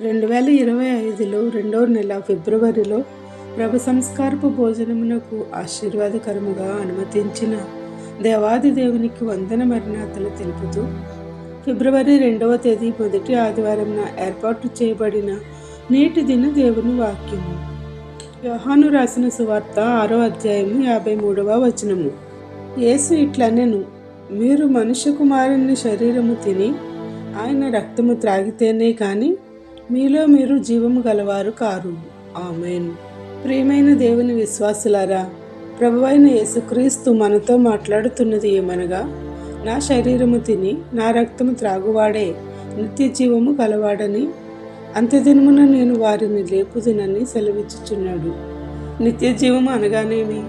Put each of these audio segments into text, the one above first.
రెండు వేల ఇరవై ఐదులో రెండవ నెల ఫిబ్రవరిలో ప్రభు సంస్కారపు భోజనమునకు ఆశీర్వాదకరముగా అనుమతించిన దేవాది దేవునికి వందన మరణాతలు తెలుపుతూ ఫిబ్రవరి రెండవ తేదీ మొదటి ఆదివారంన ఏర్పాటు చేయబడిన నేటి దిన దేవుని వాక్యము. యోహాను రాసిన సువార్త ఆరో అధ్యాయము యాభై మూడవ వచనము. యేసు ఇట్లనెను మీరు మనుష్య కుమారుని శరీరము తిని ఆయన రక్తము త్రాగితేనే కానీ మీలో మీరు జీవము గలవారు కారు. ఆమెన్. ప్రియమైన దేవుని విశ్వాసులారా ప్రభువైన యేసుక్రీస్తు మనతో మాట్లాడుతున్నది ఏమనగా నా శరీరము తిని నా రక్తము త్రాగువాడే నిత్య జీవము గలవాడని అంత్యదినమున నేను వారిని లేపుదునని సెలవిచ్చుచున్నాడు. నిత్య జీవము అనగానేమి?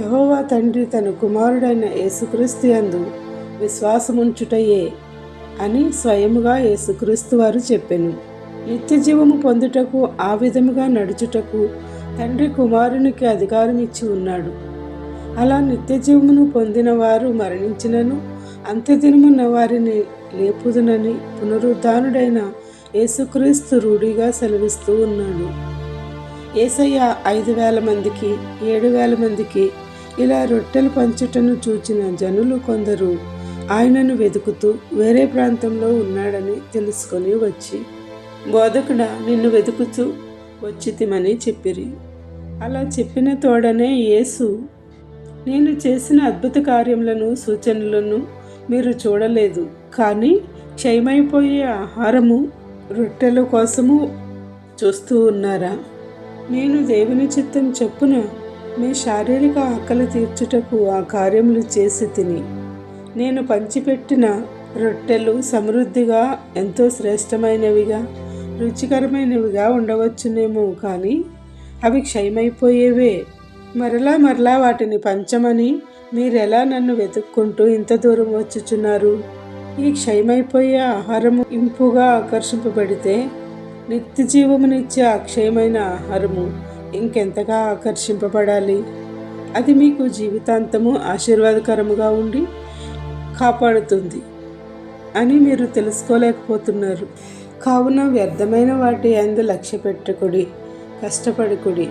యహోవా తండ్రి తన కుమారుడైన యేసుక్రీస్తు యందు విశ్వాసముంచుటయే అని స్వయముగా యేసుక్రీస్తు వారు చెప్పెను. నిత్యజీవము పొందుటకు ఆ విధముగా నడుచుటకు తండ్రి కుమారునికి అధికారం ఇచ్చి ఉన్నాడు. అలా నిత్యజీవమును పొందిన వారు మరణించినను అంత్యదినమున్న వారిని లేపుదునని పునరుద్ధానుడైన యేసుక్రీస్తు రూఢిగా సెలవిస్తూ ఉన్నాడు. ఏసయ్య ఐదు వేల మందికి ఏడు వేల మందికి ఇలా రొట్టెలు పంచుటను చూచిన జనులు కొందరు ఆయనను వెతుకుతూ వేరే ప్రాంతంలో ఉన్నాడని తెలుసుకొని వచ్చి బోధకుడ నిన్ను వెతుకుతూ వచ్చితిమని చెప్పిరి. అలా చెప్పిన తోడనే యేసు నేను చేసిన అద్భుత కార్యములను సూచనలను మీరు చూడలేదు. కానీ క్షయమైపోయే ఆహారము రొట్టెల కోసము చూస్తూ ఉన్నారా? నేను దేవుని చిత్తం చొప్పున మీ శారీరక ఆకలి తీర్చుటకు ఆ కార్యములు చేసి తిని నేను పంచిపెట్టిన రొట్టెలు సమృద్ధిగా ఎంతో శ్రేష్టమైనవిగా రుచికరమైనవిగా ఉండవచ్చునేమో కానీ అవి క్షయమైపోయేవే. మరలా మరలా వాటిని పంచమని మీరెలా నన్ను వెతుక్కుంటూ ఇంత దూరం వచ్చుచున్నారు? ఈ క్షయమైపోయే ఆహారము ఇంపుగా ఆకర్షింపబడితే నిత్య జీవమునిచ్చే అక్షయమైన ఆహారము ఇంకెంతగా ఆకర్షింపబడాలి? అది మీకు జీవితాంతము ఆశీర్వాదకరముగా ఉండి కాపాడుతుంది అని మీరు తెలుసుకోలేకపోతున్నారు. కావున వ్యర్థమైన వాటి అందు లక్ష్య పెట్టకుడి కష్టపడుకుడి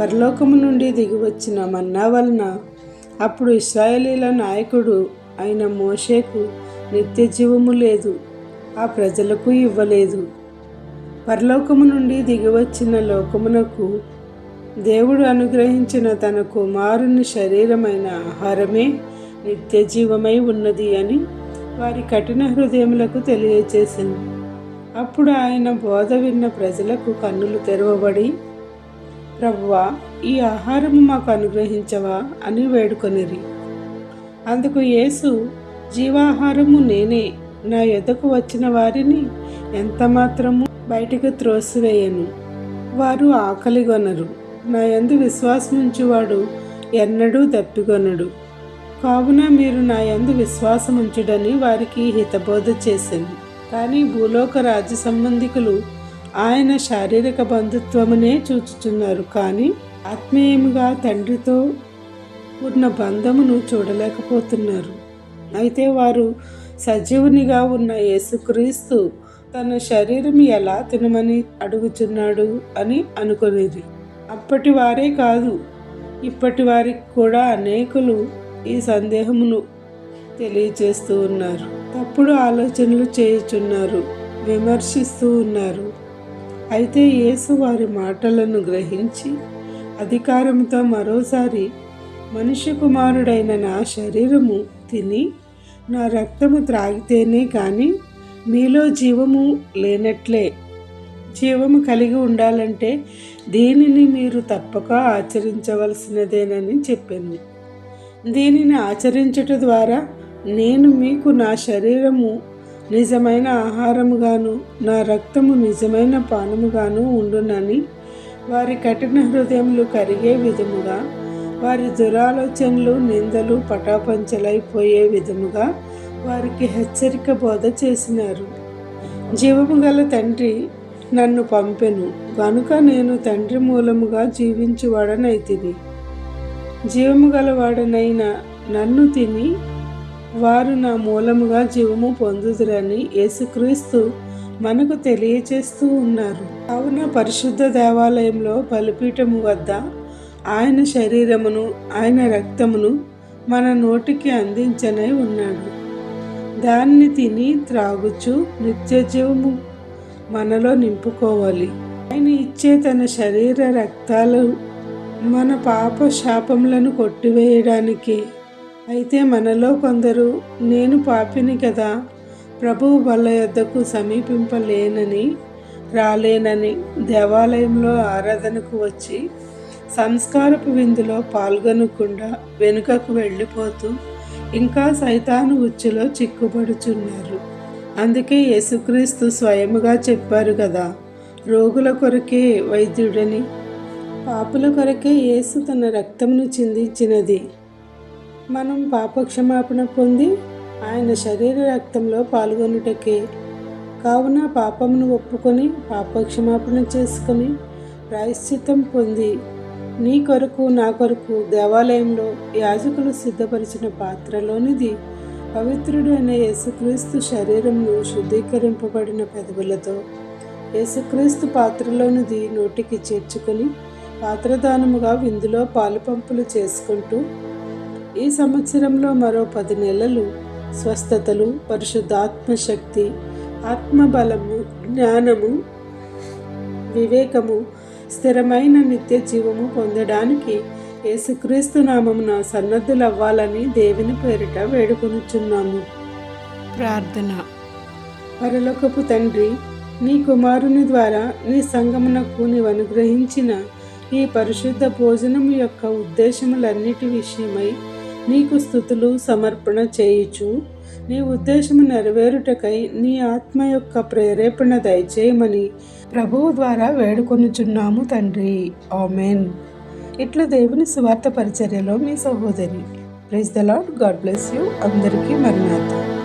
పరలోకము నుండి దిగివచ్చిన మన్నా వలన అప్పుడు ఇస్రాయేలీల నాయకుడు అయిన మోషేకు నిత్య జీవము లేదు ఆ ప్రజలకు ఇవ్వలేదు. పరలోకము నుండి దిగివచ్చిన లోకమునకు దేవుడు అనుగ్రహించిన తన కుమారుని శరీరమైన ఆహారమే నిత్య జీవమై ఉన్నది అని వారి కఠిన హృదయములకు తెలియచేసింది. అప్పుడు ఆయన బోధ విన్న ప్రజలకు కన్నులు తెరవబడి ప్రభువా ఈ ఆహారము మాకు అనుగ్రహించవా? అని వేడుకొనిరి. అందుకు యేసు జీవాహారము నేనే నా ఎదకు వచ్చిన వారిని ఎంత మాత్రము బయటకు త్రోసివేయను? వారు ఆకలిగొనరు నా యందు విశ్వాసముంచువాడు ఎన్నడూ తప్పికొనడు కావున మీరు నా యందు విశ్వాసముంచుడని వారికి హితబోధ చేసింది కానీ భూలోక రాజ్య సంబంధికులు ఆయన శారీరక బంధుత్వమునే చూచుచున్నారు. కానీ ఆత్మీయముగా తండ్రితో ఉన్న బంధమును చూడలేకపోతున్నారు. అయితే వారు సజీవునిగా ఉన్న యేసుక్రీస్తు తన శరీరం ఎలా తినమని అడుగుచున్నాడు అని అనుకునేది అప్పటి వారే కాదు ఇప్పటి వారికి కూడా అనేకులు ఈ సందేహమును తెలియజేస్తూ ఉన్నారు. తప్పుడు ఆలోచనలు చేయుచున్నారు విమర్శిస్తూ ఉన్నారు. అయితే యేసు వారి మాటలను గ్రహించి అధికారంతో మరోసారి మనుష్య కుమారుడైన నా శరీరము తిని నా రక్తము త్రాగితేనే కానీ మీలో జీవము లేనట్లే. జీవము కలిగి ఉండాలంటే దీనిని మీరు తప్పక ఆచరించవలసినదేనని చెప్పాను. దీనిని ఆచరించుట ద్వారా నేను మీకు నా శరీరము నిజమైన ఆహారముగాను నా రక్తము నిజమైన పానముగాను ఉండునని వారి కఠిన హృదయములు కరిగే విధముగా వారి దురాలోచనలు నిందలు పటాపంచలైపోయే విధముగా వారికి హెచ్చరిక బోధ చేసినారు. జీవము గల తండ్రి నన్ను పంపెను గనుక నేను తండ్రి మూలముగా జీవించువాడనైతిని. జీవము గలవాడనైన నన్ను తిని వారు నా మూలముగా జీవము పొందుదురని యేసుక్రీస్తు మనకు తెలియచేస్తూ ఉన్నారు. కావున పరిశుద్ధ దేవాలయంలో బలిపీఠము వద్ద ఆయన శరీరమును ఆయన రక్తమును మన నోటికి అందించనై ఉన్నాడు. దాన్ని తిని త్రాగుచు నిత్య జీవము మనలో నింపుకోవాలి. ఆయన ఇచ్చే తన శరీర రక్తాలు మన పాప శాపములను కొట్టివేయడానికి అయితే మనలో కొందరు నేను పాపిని కదా ప్రభువు బల్ల యొద్దకు సమీపింపలేనని రాలేనని దేవాలయంలో ఆరాధనకు వచ్చి సంస్కారపు విందులో పాల్గొనకుండా వెనుకకు వెళ్ళిపోతూ ఇంకా సైతాను ఉచ్చులో చిక్కుపడుచున్నారు అందుకే యేసుక్రీస్తు స్వయముగా చెప్పారు కదా రోగుల కొరకే వైద్యుడని. పాపుల కొరకే యేసు తన రక్తమును చిందించినది. మనం పాపక్షమాపణ పొంది ఆయన శరీర రక్తంలో పాల్గొనుటకే. కావున పాపమును ఒప్పుకొని పాపక్షమాపణ చేసుకొని ప్రాయశ్చిత్తం పొంది నీ కొరకు నా కొరకు దేవాలయంలో యాజకులు సిద్ధపరిచిన పాత్రలోనిది పవిత్రుడు అనే యేసుక్రీస్తు శరీరంను శుద్ధీకరింపబడిన పెదవులతో. యేసుక్రీస్తు పాత్రలోనిది నోటికి చేర్చుకొని పాత్రదానముగా విందులో పాలు పంపులు చేసుకుంటూ ఈ సంవత్సరంలో మరో పది నెలలు స్వస్థతలు పరిశుద్ధాత్మ శక్తి ఆత్మబలము జ్ఞానము వివేకము స్థిరమైన నిత్య జీవము పొందడానికి యేసుక్రీస్తు నామమున సన్నద్ధులవ్వాలని దేవుని పేరిట వేడుకొనుచున్నాము. ప్రార్థన. పరలోకపు తండ్రి నీ కుమారుని ద్వారా నీ సంగమునకు నీవు అనుగ్రహించిన ఈ పరిశుద్ధ భోజనం యొక్క ఉద్దేశములన్నిటి విషయమై నీకు స్థుతులు సమర్పణ చేయుచు. నీ ఉద్దేశము నెరవేరుటకై నీ ఆత్మ యొక్క ప్రేరేపణ దయచేయమని ప్రభువు ద్వారా వేడుకొనుచున్నాము తండ్రి. ఆమెన్. ఇట్లా దేవుని సువార్త పరిచర్యలో మీ సహోదరి. Praise the lord God bless you. అందరికీ మర్యాద